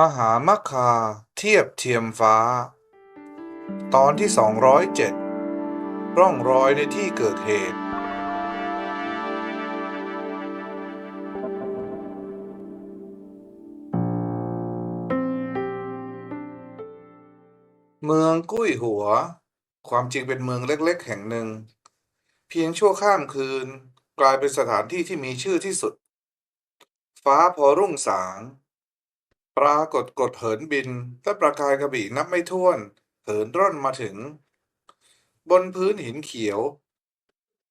มหามัคคาเทียบเทียมฟ้า ตอนที่ 207 ร่องรอยในที่เกิดเหตุ เมืองกุ้ยหัว ความจริงเป็นเมืองเล็กๆ แห่งหนึ่ง เพียงชั่วข้ามคืน กลายเป็นสถานที่ที่มีชื่อที่สุด ฟ้าพอรุ่งสาง ปรากฏกฎเหินบินและประกายกระบี่นับไม่ถ้วน เหินร่อนมาถึง บนพื้นหินเขียว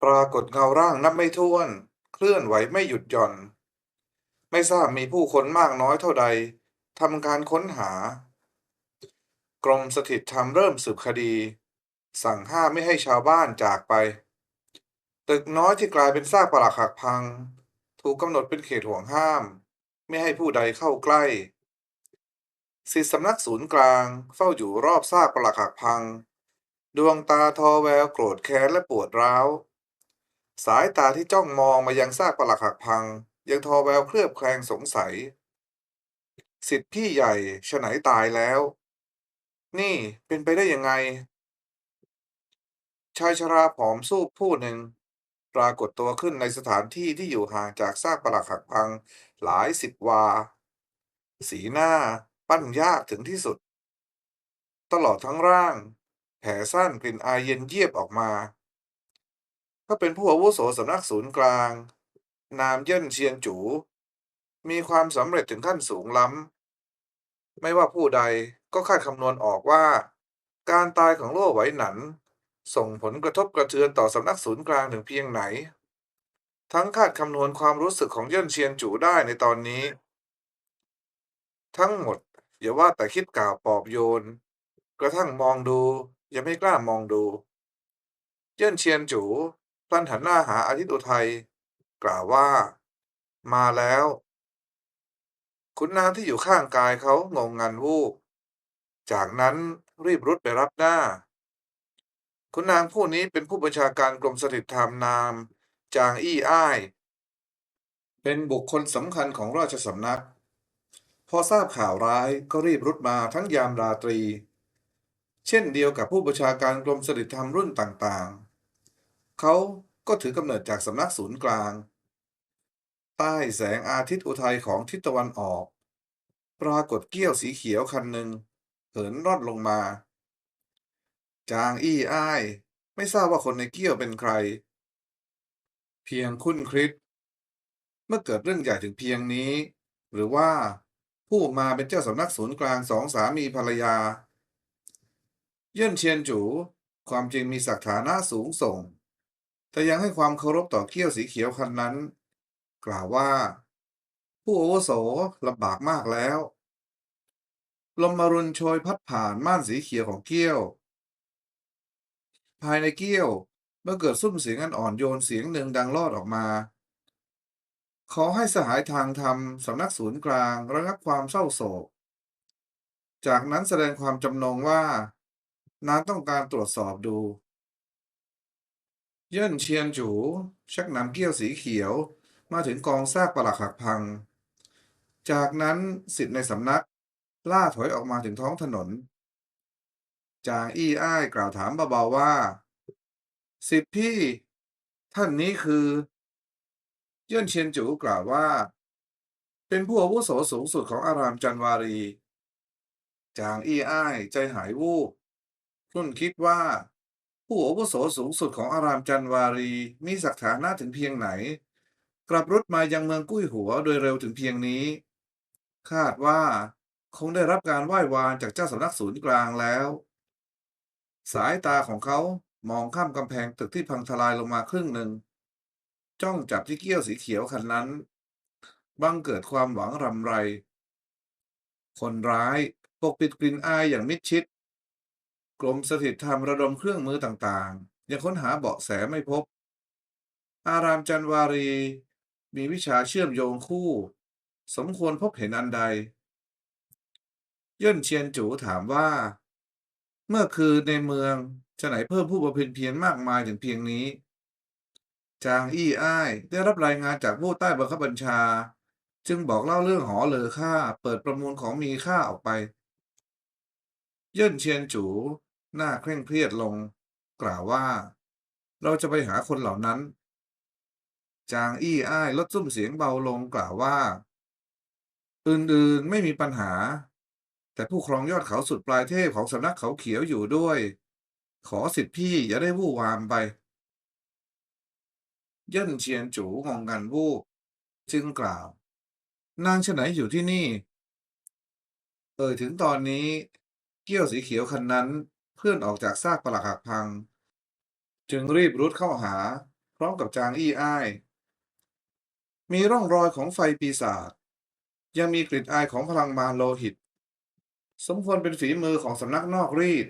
ปรากฏเงาร่างนับไม่ถ้วน เคลื่อนไหวไม่หยุดหย่อน ไม่ทราบมีผู้คนมากน้อยเท่าใดทำการค้นหา กรมสถิตธรรมเริ่มสืบคดี สั่งห้ามไม่ให้ชาวบ้านจากไป ตึกน้อยที่กลายเป็นซากปรักหักพัง ถูกกำหนดเป็นเขตห่วงห้าม ไม่ให้ผู้ใดเข้าใกล้ สิทธิสำนักศูนย์กลางเฝ้าอยู่รอบซากปรักหักพัง ดวงตาทอแววโกรธแค้นและปวดร้าว สายตาที่จ้องมองมายังซากปรักหักพัง ยังทอแววเคลือบแคลงสงสัย สิทธิพี่ใหญ่ฉไหนตายแล้ว นี่เป็นไปได้ยังไง ชายชราผอมสูบผู้หนึ่ง ปรากฏตัวขึ้นในสถานที่ที่อยู่ห่างจากซากปรักหักพังหลายสิบวา สีหน้า ปั้นยากถึงที่สุด ตลอดทั้งร่าง แผลสั้นกลิ่นอายเย็นเยียบออกมา ก็เป็นผู้อาวุโสสำนักศูนย์กลาง นามเย่นเชียนจู มีความสำเร็จถึงขั้นสูงล้ำ ไม่ว่าผู้ใดก็คาดคำนวณออกว่า การตายของโล่ไหวหนัน ส่งผลกระทบกระเทือนต่อสำนักศูนย์กลางถึงเพียงไหน ทั้งคาดคำนวณความรู้สึกของเย่นเชียนจูได้ในตอนนี้ทั้งหมด อย่าว่าแต่คิดกล่าวปอบโยน กระทั่งมองดู ยังไม่กล้ามองดูเย่นเชียนจูพลันหันหน้าหาอาทิตย์อุทัยกล่าวว่า มาแล้วขุนนางที่อยู่ข้างกายเขางงงันวูบจากนั้นรีบรุดไปรับหน้า คุณนางผู้นี้เป็นผู้บัญชาการกรมสถิตธรรมนาม จางอี้อ้าย เป็นบุคคลสำคัญของราชสำนัก พอทราบข่าวร้ายก็รีบรุดมาทั้งยามราตรี เช่นเดียวกับผู้บัญชาการกรมสถิธรรมรุ่นต่างๆ เขาก็ถือกำเนิดจากสำนักศูนย์กลาง ใต้แสงอาทิตย์อุทัยของทิศตะวันออก ปรากฏเกี้ยวสีเขียวคันหนึ่งเหินรอนลงมา จางอี้อ้าย ไม่ทราบว่าคนในเกี้ยวเป็นใคร เพียงคุ้นคริสเมื่อเกิดเรื่องใหญ่ถึงเพียงนี้ หรือว่า ผู้มาเป็นเจ้าสำนักศูนย์กลางสองสามีภรรยา เยื่นเชียนจู ความจริงมีศักดิ์ฐานะสูงส่ง แต่ยังให้ความเคารพต่อเกี้ยวสีเขียวคันนั้น กล่าวว่า ผู้อาวุโสลำบากมากแล้ว ลมมารุนโชยพัดผ่านม่านสีเขียวของเกี้ยว ภายในเกี้ยวเมื่อเกิดซุ้มเสียงอันอ่อนโยนเสียงหนึ่งดังลอดออกมา ขอให้สหายทางธรรมสำนักศูนย์กลางระงับความเศร้าโศก จากนั้นแสดงความจำนงว่า นางต้องการตรวจสอบดู เย่นเชียนจู ชักนำเกี้ยวสีเขียว มาถึงกองซากปรักหักพัง จากนั้นสิทธิ์ในสำนัก ล่าถอยออกมาถึงท้องถนน จางอี้อ้ายกล่าวถามเบาๆว่า สิทธิพี่ ท่านนี้คือ เย่นเชียนจูกล่าวว่า เป็นผู้อาวุโสสูงสุดของอารามจันวารี จางอี้อ้ายใจหายวูบรุ่นคิดว่า ผู้อาวุโสสูงสุดของอารามจันวารีมีศักดิ์ฐานะถึงเพียงไหน กลับรุดมายังเมืองกุ้ยหัวโดยเร็วถึงเพียงนี้ คาดว่าคงได้รับการไหว้วานจากเจ้าสำนักศูนย์กลางแล้ว สายตาของเขามองข้ามกำแพงตึกที่พังทลายลงมาครึ่งหนึ่ง จ้องจับที่เกี้ยวสีเขียวคันนั้น บังเกิดความหวังรำไร คนร้ายปกปิดกลิ่นอายอย่างมิดชิด กรมสถิตธรรมระดมเครื่องมือต่างๆ ยังค้นหาเบาะแสไม่พบ อารามจันวารี มีวิชาเชื่อมโยงคู่ สมควรพบเห็นอันใดเย่นเชียนจูถามว่า เมื่อคืนในเมืองจะไหนเพิ่มผู้บำเพ็ญเพียรมากมายถึงเพียงนี้ จางอี้อ้าย ได้รับรายงานจากผู้ใต้บังคับบัญชา จึงบอกเล่าเรื่องหอเลอค่า เปิดประมูลของมีค่าออกไป เย่นเชียนจู หน้าเคร่งเครียดลง กล่าวว่า เราจะไปหาคนเหล่านั้น จางอี้อ้ายลดซุ้มเสียงเบาลงกล่าวว่า อื่นๆไม่มีปัญหา แต่ผู้ครองยอดเขาสุดปลายเทพของสำนักเขาเขียวอยู่ด้วย ขอสิทธิพี่อย่าได้วู่วามไป เย่นเชียนจูงงงันวูบจึงกล่าว นางฉไหนอยู่ที่นี่ เอ่ยถึงตอนนี้เกี้ยวสีเขียวคันนั้นเพื่อนออกจากซากปรักหักพัง จึงรีบรุดเข้าหา พร้อมกับจางอี้อ้าย มีร่องรอยของไฟปีศาจยังมีกลิ่นอายของพลังมารโลหิต สมควรเป็นฝีมือของสำนักนอกรีด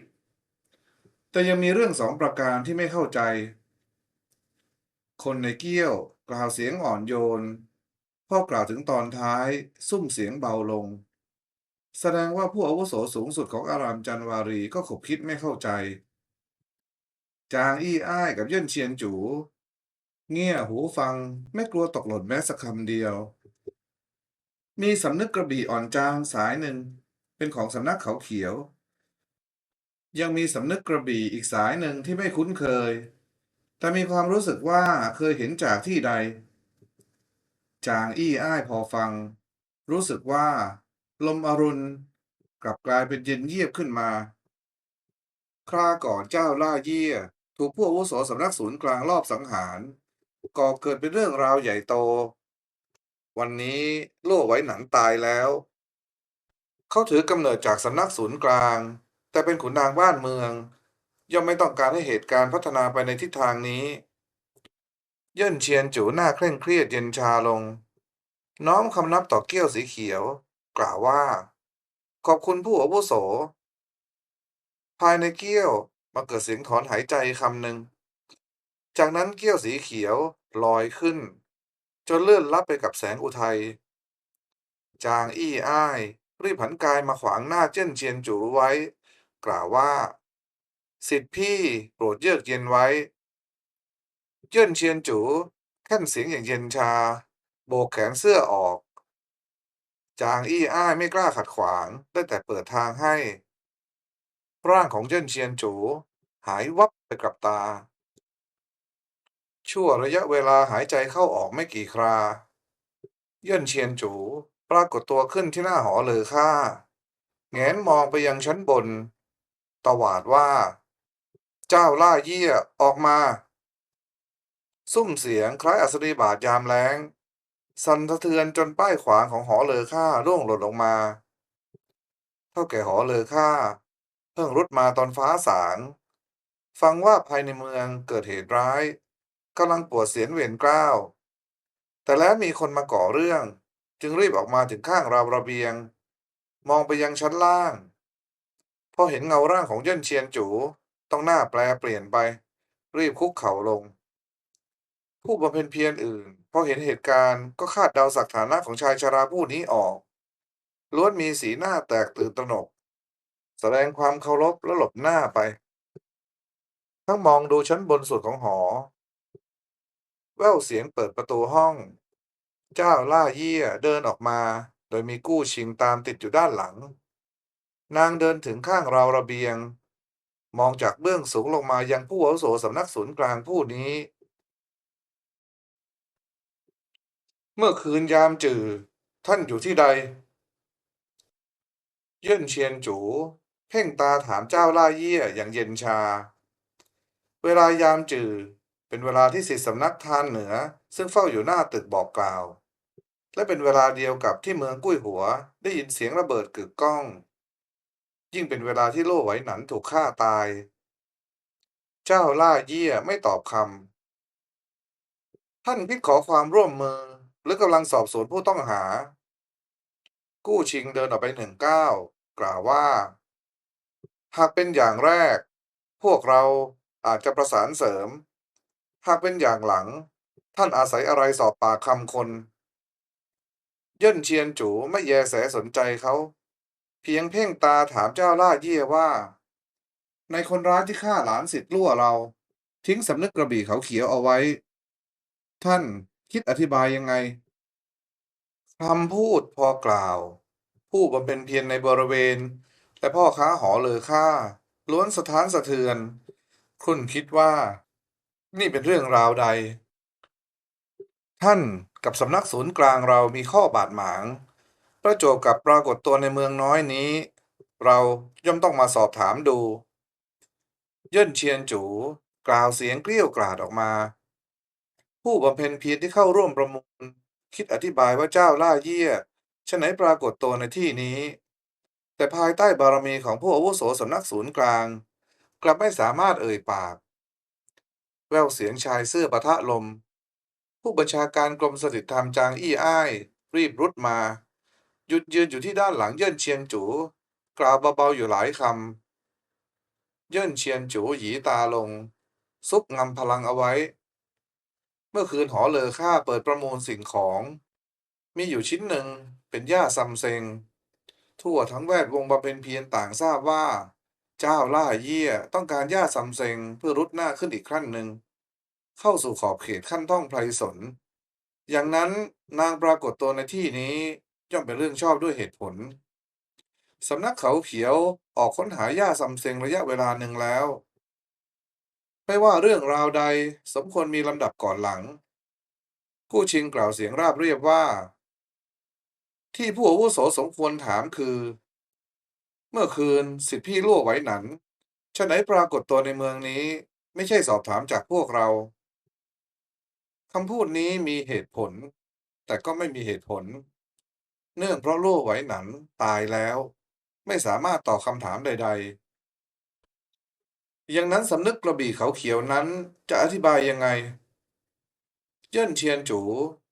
แต่ยังมีเรื่องสองประการที่ไม่เข้าใจ คนในเกี้ยวกล่าวเสียงอ่อนโยน พ่อกล่าวถึงตอนท้ายซุ่มเสียงเบาลง แสดงว่าผู้อาวุโสสูงสุดของอารามจันวารีก็ขบคิดไม่เข้าใจ จางอี้อ้ายกับเย่นเชียนจูเงี่ยหูฟังไม่กลัวตกหล่นแม้สักคำเดียว มีสำนึกกระบี่อ่อนจางสายหนึ่ง เป็นของสำนักเขาเขียว ยังมีสำนึกกระบี่อีกสายหนึ่งที่ไม่คุ้นเคย แต่มีความรู้สึกว่าเคยเห็นจากที่ใด จางอี้อ้ายพอฟัง รู้สึกว่า ลมอรุณ กลับกลายเป็นเย็นเยียบขึ้นมา คราก่อนเจ้าล่าเยี่ย ถูกผู้อาวุโสสำนักศูนย์กลางรอบสังหารก่อเกิดเป็นเรื่องราวใหญ่โต วันนี้โล่ไว้หนันตายแล้ว เขาถือกำเนิดจากสำนักศูนย์กลาง แต่เป็นขุนนางบ้านเมือง ย่อมไม่ต้องการให้เหตุการณ์พัฒนาไปในทิศทางนี้ เย่นเชียนจูหน้าเคร่งเครียดเย็นชาลง น้อมคำนับต่อเกี้ยวสีเขียว กล่าวว่า ขอบคุณผู้อาวุโส ภายในเกี้ยวมาเกิดเสียงถอนหายใจคำหนึ่ง จากนั้นเกี้ยวสีเขียวลอยขึ้น จนเลื่อนลับไปกับแสงอุทัย จางอี้อ้าย รีบผันกายมาขวางหน้าเจ้นเชียนจูไว้ กล่าวว่า สิทธิพี่โปรดเยือกเย็นไว้เจิ้นเชียนจูแค่นเสียงอย่างเย็นชา โบกแขนเสื้อออก จางอี้อ้ายไม่กล้าขัดขวางได้แต่เปิดทางให้ ร่างของเจิ้นเชียนจูหายวับไปกับตา ชั่วระยะเวลาหายใจเข้าออกไม่กี่ครา เยื่นเชียนจูปรากฏตัวขึ้นที่หน้าหอเลอค่าแงนมองไปยังชั้นบน ตวาดว่า เจ้าล่าเยี่ยออกมา ซุ่มเสียงคล้ายอัศรีบาทยามแล้ง สั่นสะเทือนจนป้ายขวางของหอเลอค่าร่วงหล่นลงมา เท่าแก่หอเลอค่า เพิ่งรุดมาตอนฟ้าสาง ฟังว่าภายในเมืองเกิดเหตุร้ายกำลังปวดเสียนเวียนกล้าว แต่แล้วมีคนมาก่อเรื่อง จึงรีบออกมาถึงข้างราวระเบียง มองไปยังชั้นล่าง พอเห็นเงาร่างของเย่นเชียนจู ต้องหน้าแปลเปลี่ยนไป รีบคุกเข่าลง ผู้บำเพ็ญเพียรอื่นพอเห็นเหตุการณ์ก็คาดเดาศักฐานะของชายชราผู้นี้ออก ล้วนมีสีหน้าแตกตื่นตระหนก แสดงความเคารพและหลบหน้าไป ทั้งมองดูชั้นบนสุดของหอ แว่วเสียงเปิดประตูห้อง เจ้าล่าเยี่ยเดินออกมา โดยมีกู้ชิงตามติดอยู่ด้านหลัง นางเดินถึงข้างราวระเบียง มองจากเบื้องสูงลงมายังผู้อาวุโสสำนักศูนย์กลางผู้นี้ เมื่อคืนยามจือท่านอยู่ที่ใด เยื่นเชียนจูเพ่งตาถามเจ้าล่าเยี่ยอย่างเย็นชา เวลายามจือเป็นเวลาที่สิทธิสำนักทานเหนือ ซึ่งเฝ้าอยู่หน้าตึกบอกกล่าว และเป็นเวลาเดียวกับที่เมืองกุ้ยหัวได้ยินเสียงระเบิดกึกก้อง ยิ่งเป็นเวลาที่โล่ไหวหนันถูกฆ่าตาย เจ้าล่าเยี่ยไม่ตอบคำท่านพิดขอความร่วมมือหรือกำลังสอบสวนผู้ต้องหา กู้ชิงเดินออกไปหนึ่งก้าวกล่าวว่า หากเป็นอย่างแรก พวกเราอาจจะประสานเสริม หากเป็นอย่างหลัง ท่านอาศัยอะไรสอบปากคำคน เย่นเชียนจูไม่แยแสสนใจเขา เพียงเพ่งตาถามเจ้าล่าเยี่ยว่า ในคนร้ายที่ฆ่าหลานสิทธิ์ลั่วเรา ทิ้งสำนึกกระบี่เขาเขียวเอาไว้ ท่านคิดอธิบายยังไงคำพูดพอกล่าว ผู้บำเพ็ญเพียรในบริเวณ และพ่อค้าหอเลอค่า ล้วนสะท้านสะเทือน คุณคิดว่า นี่เป็นเรื่องราวใด ท่านกับสำนักศูนย์กลางเรามีข้อบาดหมาง ประจวบกับปรากฏตัวในเมืองน้อยนี้ เราย่อมต้องมาสอบถามดู เย่นเชียนจูกล่าวเสียงเกลี้ยวกล่อดออกมา ผู้บำเพ็ญเพียรที่เข้าร่วมประมูล คิดอธิบายว่าเจ้าล่าเยี่ยฉะไหนปรากฏตัวในที่นี้ แต่ภายใต้บารมีของผู้อาวุโสสำนักศูนย์กลาง กลับไม่สามารถเอ่ยปาก แววเสียงชายเสื้อปะทะลม ผู้บัญชาการกรมสถิตธรรมจางอี้อ้าย รีบรุดมา หยุดยืนอยู่ที่ด้านหลังเย่นเชียนจู กล่าวเบาๆอยู่หลายคำ เย่นเชียนจูหยีตาลง ซุกงำพลังเอาไว้ เมื่อคืนหอเลอค่าเปิดประมูลสิ่งของ มีอยู่ชิ้นหนึ่งเป็นย่าซัมเซง ทั่วทั้งแวดวงบำเพ็ญเพียรต่างทราบว่า เจ้าล่าเยี่ยต้องการย่าซัมเซงเพื่อรุดหน้าขึ้นอีกขั้นหนึ่ง เข้าสู่ขอบเขตขั้นท่องไพรสน อย่างนั้นนางปรากฏตัวในที่นี้ ย่อมเป็นเรื่องชอบด้วยเหตุผล สำนักเขาเขียวออกค้นหาย่าซัมเซงระยะเวลาหนึ่งแล้ว ไม่ว่าเรื่องราวใดสมควรมีลำดับก่อนหลังผู้ชิงกล่าวเสียงราบเรียบว่า ที่ผู้อาวุโสสมควรถามคือ เมื่อคืนสิทธิพี่ล่วไหวหนันฉะไหนปรากฏตัวในเมืองนี้ ไม่ใช่สอบถามจากพวกเราคำพูดนี้มีเหตุผล แต่ก็ไม่มีเหตุผล เนื่องเพราะโล่ไหวหนันตายแล้ว ไม่สามารถตอบคำถามใด ๆ อย่างนั้นสำนึกกระบี่เขาเขียวนั้นจะอธิบายยังไง เจิ้นเชียนจู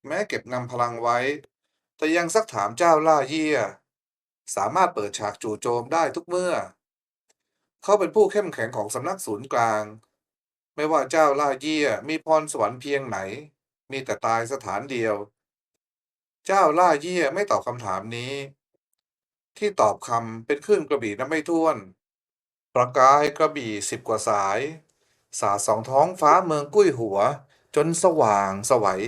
แม้เก็บงำพลังไว้ แต่ยังซักถามเจ้าล่าเยี่ย สามารถเปิดฉากจู่โจมได้ทุกเมื่อ เขาเป็นผู้เข้มแข็งของสำนักศูนย์กลาง ไม่ว่าเจ้าล่าเยี่ยมีพรสวรรค์เพียงไหน มีแต่ตายสถานเดียว เจ้าล่าเยี่ยไม่ตอบคำถามนี้ ที่ตอบคำเป็นคลื่นกระบี่น้ำไม่ท้วน ประกายกระบี่สิบกว่าสาย สาดสองท้องฟ้าเมืองกุ้ยหัว จนสว่างสวัย